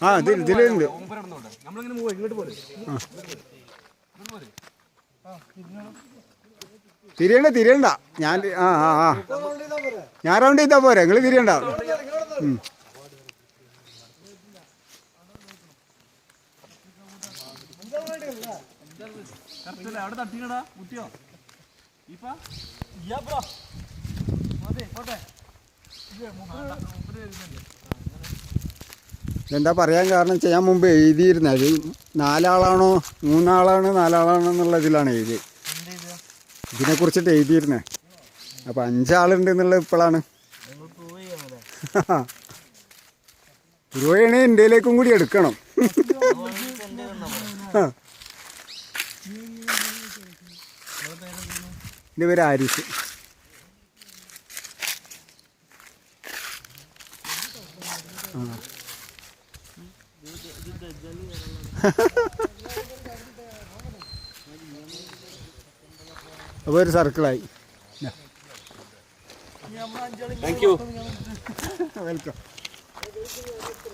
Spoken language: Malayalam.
ആ നമ്മളിങ്ങനെ തിരിയണ്ട തിരിയണ്ട. ഞാൻ ആ ആ ആ. ഞാൻ റൗണ്ട് ചെയ്താൽ പോരെ? നിങ്ങൾ തിരിയണ്ട. ഉം. അവിടെ തട്ടിക്കടാ മുട്ടിയോ ഇപ്പൊ എന്താ പറയാൻ കാരണം വെച്ചാൽ ഞാൻ മുമ്പ് എഴുതിയിരുന്നത് നാലാളാണോ മൂന്നാളാണോ നാലാളാണോ എന്നുള്ള ഇതിലാണ് എഴുതി ഇതിനെ കുറിച്ചിട്ട് എഴുതിയിരുന്നത് അപ്പം അഞ്ചാളുണ്ട് എന്നുള്ളത് ഇപ്പോഴാണ് ഇരുപതാണ് എന്റെയിലേക്കും കൂടി എടുക്കണം. എന്റെ പേര് ആരിഫ്. അപ്പോൾ ഒരു സർക്കിളായി. Thank you welcome